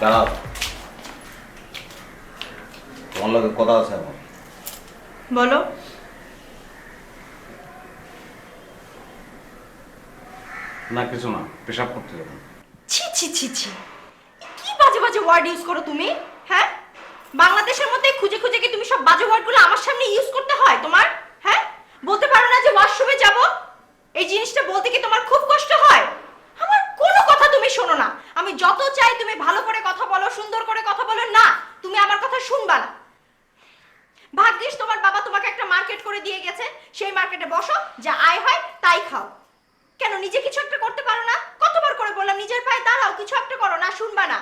দাঁড়াও। তোমার লগে কথা আছে আমার। বলো। না কিছু না পেশাব করতে যাব। ছি ছি ছি ছি। কি বাজে বাজে ওয়ার্ড ইউজ করো তুমি হ্যাঁ? বাংলাদেশের মধ্যে খুঁজে খুঁজে কি তুমি সব বাজে ওয়ার্ডগুলো আমার সামনে ইউজ করতে হয় তোমার হ্যাঁ বলতে পারো না যে ওয়াশরুমে যাব এই জিনিসটা বলতে কি তোমার খুব কষ্ট হয় আমার কোনো কথা তুমি শোনো না আমি যত চাই তুমি ভালো করে কথা বলো, সুন্দর করে কথা বলো, না, তুমি আমার কথা শুনবা না। ভাগ্যিস তোমার বাবা তোমাকে একটা মার্কেট করে দিয়ে গেছে, সেই মার্কেটে বসো, যা আয় হয় তাই খাও। কেন, নিজে কিছু একটা করতে পারো না? কতবার করে বললাম, নিজের পায়ে দাঁড়াও, কিছু একটা করো, না, শুনবা না।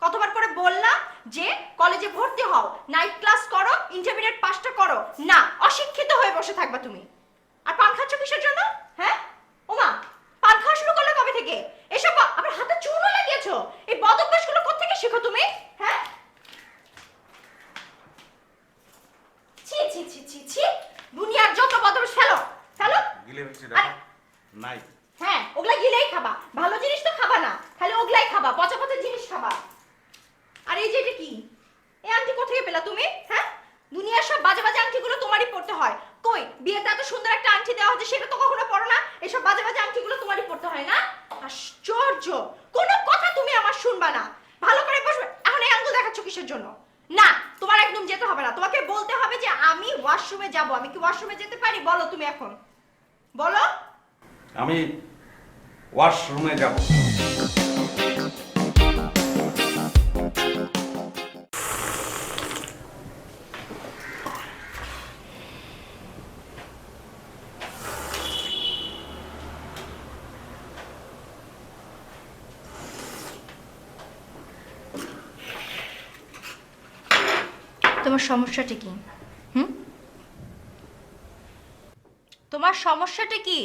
কতবার করে বললাম যে, কলেজে ভর্তি হও নাইট ক্লাস করো ইন্টারমিডিয়েট পাসটা করো, না, অশিক্ষিত হয়ে বসে থাকবা তুমি। আর পান খাচ্ছ কিসের জন্য? হ্যাঁ? ওমা, পান খাওয়া শুরু করলে কবে থেকে? এসব আবার হাতে চুনও লাগিয়েছো। এই বদ অভ্যাসগুলো কোথেকে শিখো তুমি? হ্যাঁ? ছি ছি ছি ছি ছি। দুনিয়ার যত বদল ফেলো। ফেলো? গিলে ফেলছি নাই। হ্যাঁ ওগুলা গিলেই খাবা। ভালো জিনিস তো খাবা না। খালি ওগুলাই খাবা পচা পচা জিনিস খাবা। আর এই যে এটা কি? এই আংটি কোথায় পেলা তুমি? হ্যাঁ? দুনিয়ার সব বাজে বাজে আংটিগুলো তোমারই পড়তে হয়। কই বিয়েতে এত সুন্দর একটা আংটি দেওয়া হচ্ছে সেটা তো কখনো পড়ো না এসব বাজে বাজে আংটিগুলো তোমারই পড়তে হয় না আশ্চর্য কোনো কথা তুমি আমার শুনবা না ভালো করে বসবে এখন এই আঙ্গুল দেখাচ্ছ কিসের জন্য। না, তোমার একদম যেতে হবে না। তোমাকে বলতে হবে যে আমি ওয়াশরুমে যাব। আমি কি ওয়াশরুমে যেতে পারি? বলো তুমি এখন। বলো। আমি ওয়াশরুমে যাব। তোমার সমস্যাটা কি? হুম? তোমার সমস্যাটা কি?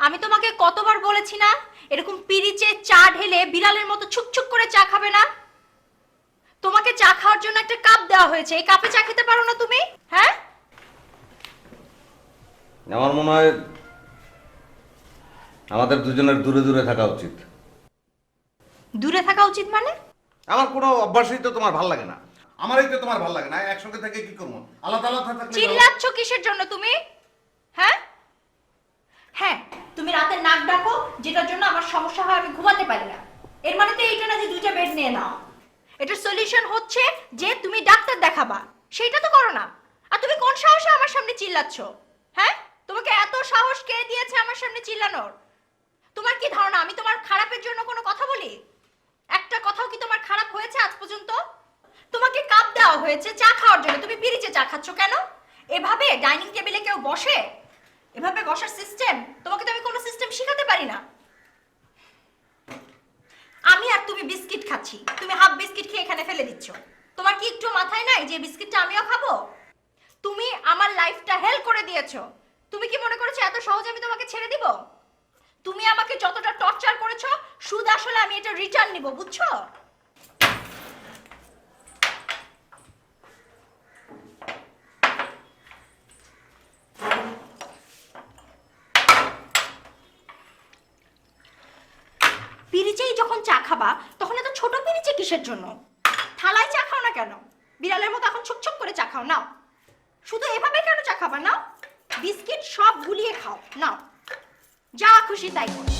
আমি তোমাকে কতবার বলেছি না এরকম পিরিচে চা ঢেলে বিড়ালের মতো ছুকছুক করে চা খাবে না? তোমাকে চা খাওয়ার জন্য একটা কাপ দেওয়া হয়েছে এই কাপে চা খেতে পারো না তুমি? হ্যাঁ? আমার মনে হয় আমাদের দুজনের দূরে দূরে থাকা উচিত। দূরে থাকা উচিত মানে? আমার কোনো অভ্যাসই তো তোমার ভালো লাগে না। আমারই তো তোমার ভালো লাগে না একসঙ্গে থেকে কি করব? আলাদা আলাদা থাকলে। চিল্লাচ্ছ কিসের জন্য তুমি? হ্যাঁ? হ্যাঁ তুমি রাতে নাক ডাকো, যেটার জন্য আমার সমস্যা হয়, আমি ঘুমাতে পারি না। এর মানে তো এইটা না যে দুইটা বেড নিয়ে নাও। এটার সলিউশন হচ্ছে যে তুমি ডাক্তার দেখাবা। সেটা তো করো না। আর তুমি কোন সাহসে আমার সামনে চিল্লাচ্ছ? হ্যাঁ? তোমাকে এত সাহস কে দিয়েছে আমার সামনে চিল্লানোর? তোমার কি ধারণা? আমি তোমার খারাপের জন্য কোনো কথা বলি? একটা কথাও কি তোমার খারাপ হয়েছে আজ পর্যন্ত? তোমাকে কাপ দেওয়া হয়েছে, চা খাওয়ার জন্য। তুমি পিরিচে চা খাচ্ছ কেন? এভাবে ডাইনিং টেবিলে কেউ বসে? এভাবে বসার সিস্টেম তোমাকে তো আমি কোনো সিস্টেম শেখাতে পারি না। আমি আর তুমি বিস্কিট খাচ্ছি। তুমি হাফ বিস্কিট খেয়ে এখানে ফেলে দিচ্ছ। তোমার কি একটু মাথায় নাই যে বিস্কিটটা আমিও খাব? তুমি আমার লাইফটা হেল্প করে দিয়েছ। তুমি কি মনে করেছ এত সহজে আমি তোমাকে ছেড়ে দিব? তুমি আমাকে যতটা টর্চার করেছ, সুদ আসলে আমি এটা রিটার্ন নিব, বুঝছ? পিরিচেই যখন চা খাবা, তখন এত ছোট পিরিচে কিসের জন্য? থালায় চা খাও না কেন? বিড়ালের মতো এখন ছুকছুক করে চা খাও, নাও। শুধু এভাবে কেন চা খাবা, নাও? বিস্কিট সব গুলিয়ে খাও, নাও। যা খুশি তাই করো।